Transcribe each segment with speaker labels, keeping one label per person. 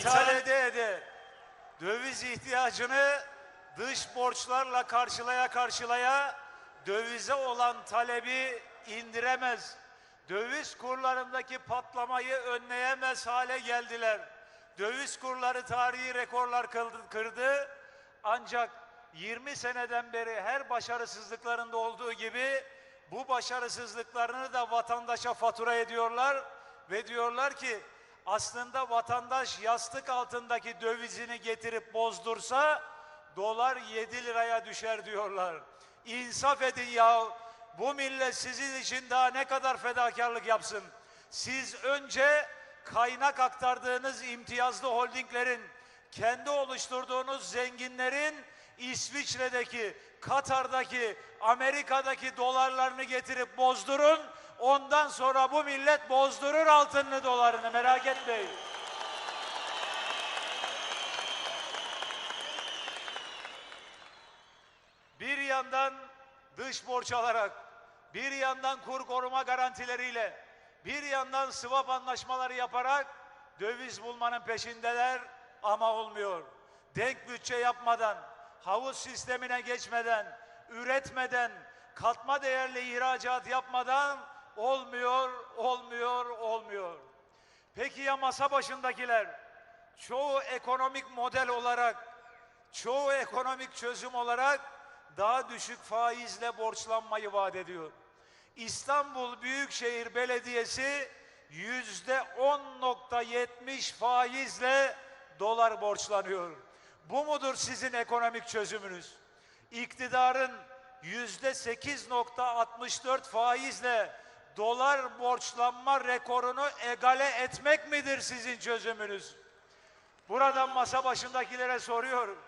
Speaker 1: ithal ede ede döviz ihtiyacını dış borçlarla karşılaya karşılaya dövize olan talebi indiremez. Döviz kurlarındaki patlamayı önleyemez hale geldiler. Döviz kurları tarihi rekorlar kırdı. Ancak 20 seneden beri her başarısızlıklarında olduğu gibi bu başarısızlıklarını da vatandaşa fatura ediyorlar ve diyorlar ki aslında vatandaş yastık altındaki dövizini getirip bozdursa dolar 7 liraya düşer diyorlar. İnsaf edin ya. Bu millet sizin için daha ne kadar fedakarlık yapsın? Siz önce kaynak aktardığınız imtiyazlı holdinglerin, kendi oluşturduğunuz zenginlerin İsviçre'deki, Katar'daki, Amerika'daki dolarlarını getirip bozdurun. Ondan sonra bu millet bozdurur altınlı dolarını merak etmeyin. Bir yandan dış borç alarak, bir yandan kur koruma garantileriyle, bir yandan swap anlaşmaları yaparak döviz bulmanın peşindeler ama olmuyor. Denk bütçe yapmadan, havuz sistemine geçmeden, üretmeden, katma değerli ihracat yapmadan olmuyor, olmuyor, olmuyor. Peki ya masa başındakiler? Çoğu ekonomik model olarak çoğu ekonomik çözüm olarak daha düşük faizle borçlanmayı vaat ediyor. İstanbul Büyükşehir Belediyesi yüzde 10.70 faizle dolar borçlanıyor. Bu mudur sizin ekonomik çözümünüz? İktidarın yüzde 8.64 faizle dolar borçlanma rekorunu egale etmek midir sizin çözümünüz? Buradan masa başındakilere soruyorum.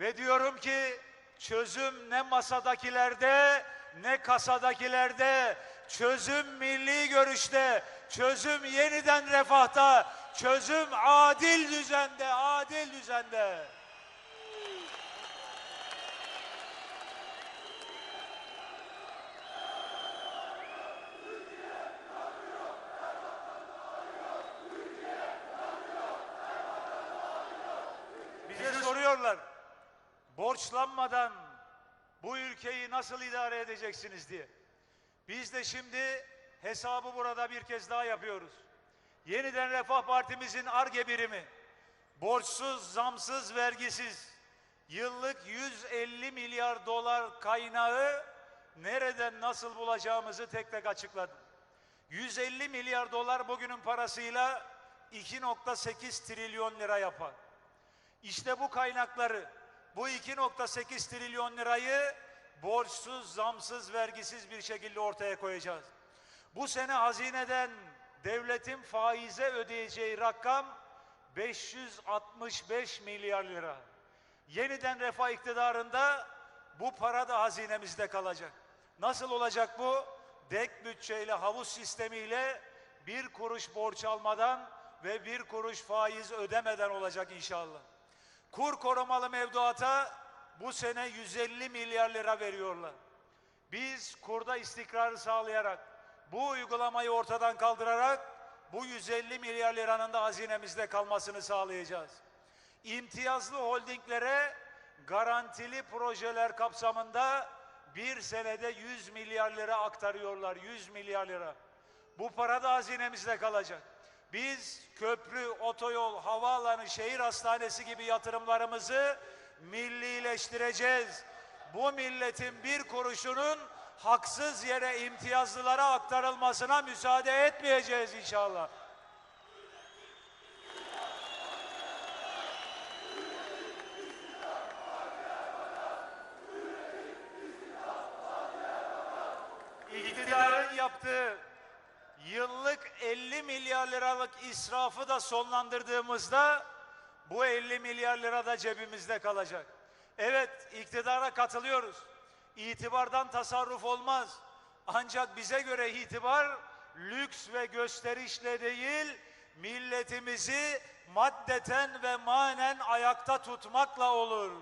Speaker 1: Ve diyorum ki çözüm ne masadakilerde ne kasadakilerde, çözüm milli görüşte, çözüm yeniden refahta, çözüm adil düzende, adil düzende. Bize soruyorlar. Borçlanmadan bu ülkeyi nasıl idare edeceksiniz diye. Biz de şimdi hesabı burada bir kez daha yapıyoruz. Yeniden Refah Partimizin ARGE birimi borçsuz, zamsız, vergisiz yıllık 150 milyar dolar kaynağı nereden nasıl bulacağımızı tek tek açıkladım. 150 milyar dolar bugünün parasıyla 2.8 trilyon lira yapar. İşte bu kaynakları, bu 2.8 trilyon lirayı borçsuz, zamsız, vergisiz bir şekilde ortaya koyacağız. Bu sene hazineden devletin faize ödeyeceği rakam 565 milyar lira. Yeniden refah iktidarında bu para da hazinemizde kalacak. Nasıl olacak bu? Dek bütçeyle, havuz sistemiyle bir kuruş borç almadan ve bir kuruş faiz ödemeden olacak inşallah. Kur korumalı mevduata bu sene 150 milyar lira veriyorlar. Biz kurda istikrarı sağlayarak, bu uygulamayı ortadan kaldırarak bu 150 milyar liranın da hazinemizde kalmasını sağlayacağız. İmtiyazlı holdinglere garantili projeler kapsamında bir senede 100 milyar lira aktarıyorlar. 100 milyar lira. Bu para da hazinemizde kalacak. Biz köprü, otoyol, havaalanı, şehir hastanesi gibi yatırımlarımızı millileştireceğiz. Bu milletin bir kuruşunun haksız yere imtiyazlılara aktarılmasına müsaade etmeyeceğiz inşallah. İktidarın yaptığı yıllık 50 milyar liralık israfı da sonlandırdığımızda bu 50 milyar lira da cebimizde kalacak. Evet iktidara katılıyoruz. İtibardan tasarruf olmaz. Ancak bize göre itibar lüks ve gösterişle değil milletimizi maddeten ve manen ayakta tutmakla olur.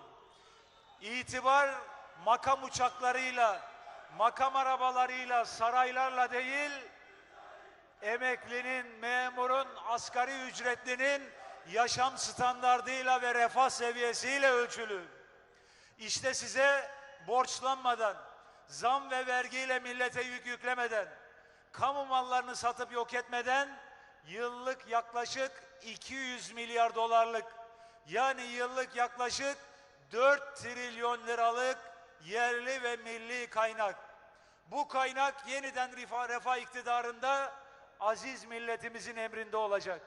Speaker 1: İtibar makam uçaklarıyla, makam arabalarıyla, saraylarla değil, emeklinin, memurun, asgari ücretlinin yaşam standardıyla ve refah seviyesiyle ölçülü. İşte size borçlanmadan, zam ve vergiyle millete yük yüklemeden, kamu mallarını satıp yok etmeden yıllık yaklaşık 200 milyar dolarlık yani yıllık yaklaşık 4 trilyon liralık yerli ve milli kaynak. Bu kaynak yeniden refah, refah iktidarında aziz milletimizin emrinde olacak.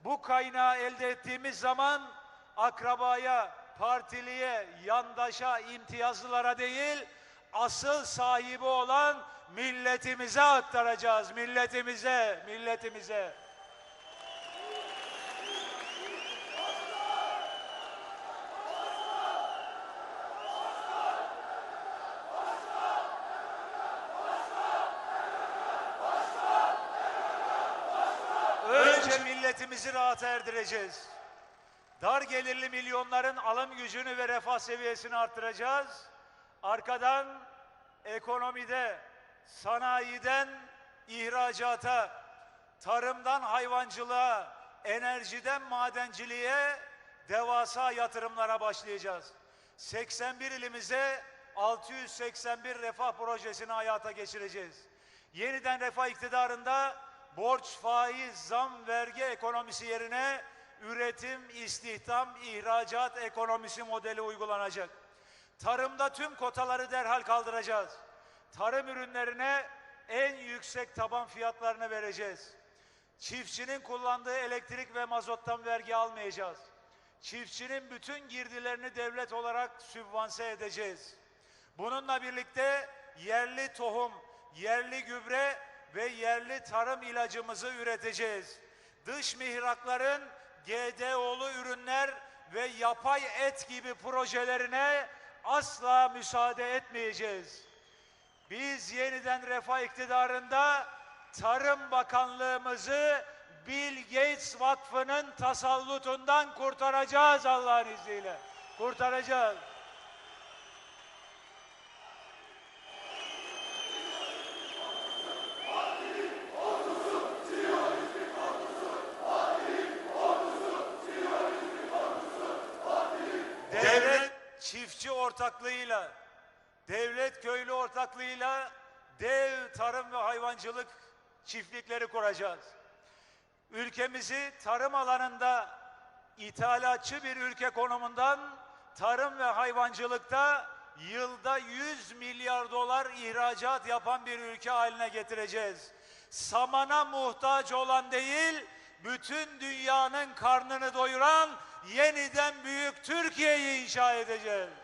Speaker 1: Bu kaynağı elde ettiğimiz zaman akrabaya, partiliye, yandaşa, imtiyazlılara değil, asıl sahibi olan milletimize aktaracağız. Milletimize, milletimize. Önce milletimizi rahata erdireceğiz. Dar gelirli milyonların alım gücünü ve refah seviyesini arttıracağız. Arkadan ekonomide, sanayiden ihracata, tarımdan hayvancılığa, enerjiden madenciliğe devasa yatırımlara başlayacağız. 81 ilimize 681 refah projesini hayata geçireceğiz. Yeniden refah iktidarında borç, faiz, zam, vergi ekonomisi yerine üretim, istihdam, ihracat ekonomisi modeli uygulanacak. Tarımda tüm kotaları derhal kaldıracağız. Tarım ürünlerine en yüksek taban fiyatlarını vereceğiz. Çiftçinin kullandığı elektrik ve mazottan vergi almayacağız. Çiftçinin bütün girdilerini devlet olarak sübvanse edeceğiz. Bununla birlikte yerli tohum, yerli gübre ve yerli tarım ilacımızı üreteceğiz. Dış mihrakların GDO'lu ürünler ve yapay et gibi projelerine asla müsaade etmeyeceğiz. Biz yeniden refah iktidarında Tarım Bakanlığımızı Bill Gates Vakfı'nın tasallutundan kurtaracağız Allah'ın izniyle. Kurtaracağız. Devlet çiftçi ortaklığıyla, devlet köylü ortaklığıyla dev tarım ve hayvancılık çiftlikleri kuracağız. Ülkemizi tarım alanında ithalatçı bir ülke konumundan tarım ve hayvancılıkta yılda 100 milyar dolar ihracat yapan bir ülke haline getireceğiz. Samana muhtaç olan değil, bütün dünyanın karnını doyuran yeniden büyük Türkiye'yi inşa edeceğiz.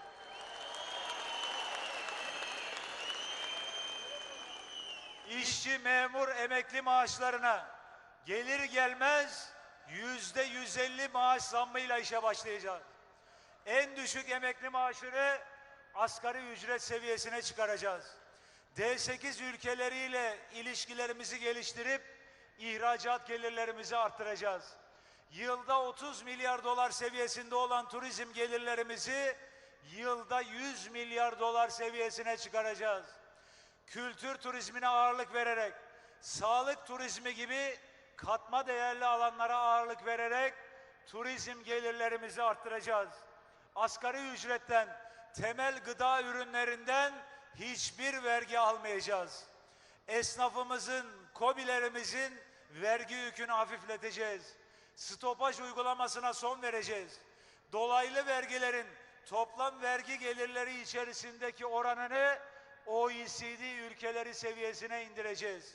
Speaker 1: İşçi, memur, emekli maaşlarına gelir gelmez yüzde 150 maaş zammıyla işe başlayacağız. En düşük emekli maaşını asgari ücret seviyesine çıkaracağız. D8 ülkeleriyle ilişkilerimizi geliştirip ihracat gelirlerimizi arttıracağız. Yılda 30 milyar dolar seviyesinde olan turizm gelirlerimizi yılda 100 milyar dolar seviyesine çıkaracağız kültür turizmine ağırlık vererek, sağlık turizmi gibi katma değerli alanlara ağırlık vererek turizm gelirlerimizi arttıracağız. Asgari ücretten, temel gıda ürünlerinden hiçbir vergi almayacağız. Esnafımızın, kobilerimizin vergi yükünü hafifleteceğiz. Stopaj uygulamasına son vereceğiz. Dolaylı vergilerin toplam vergi gelirleri içerisindeki oranını OECD ülkeleri seviyesine indireceğiz.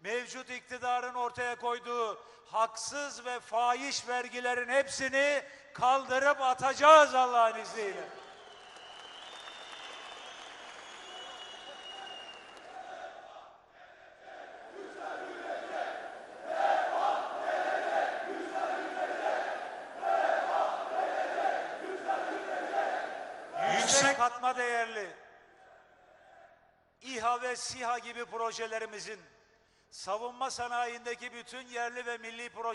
Speaker 1: Mevcut iktidarın ortaya koyduğu haksız ve fahiş vergilerin hepsini kaldırıp atacağız Allah'ın izniyle. Yüksek katma değerli ve SİHA gibi projelerimizin savunma sanayindeki bütün yerli ve milli proje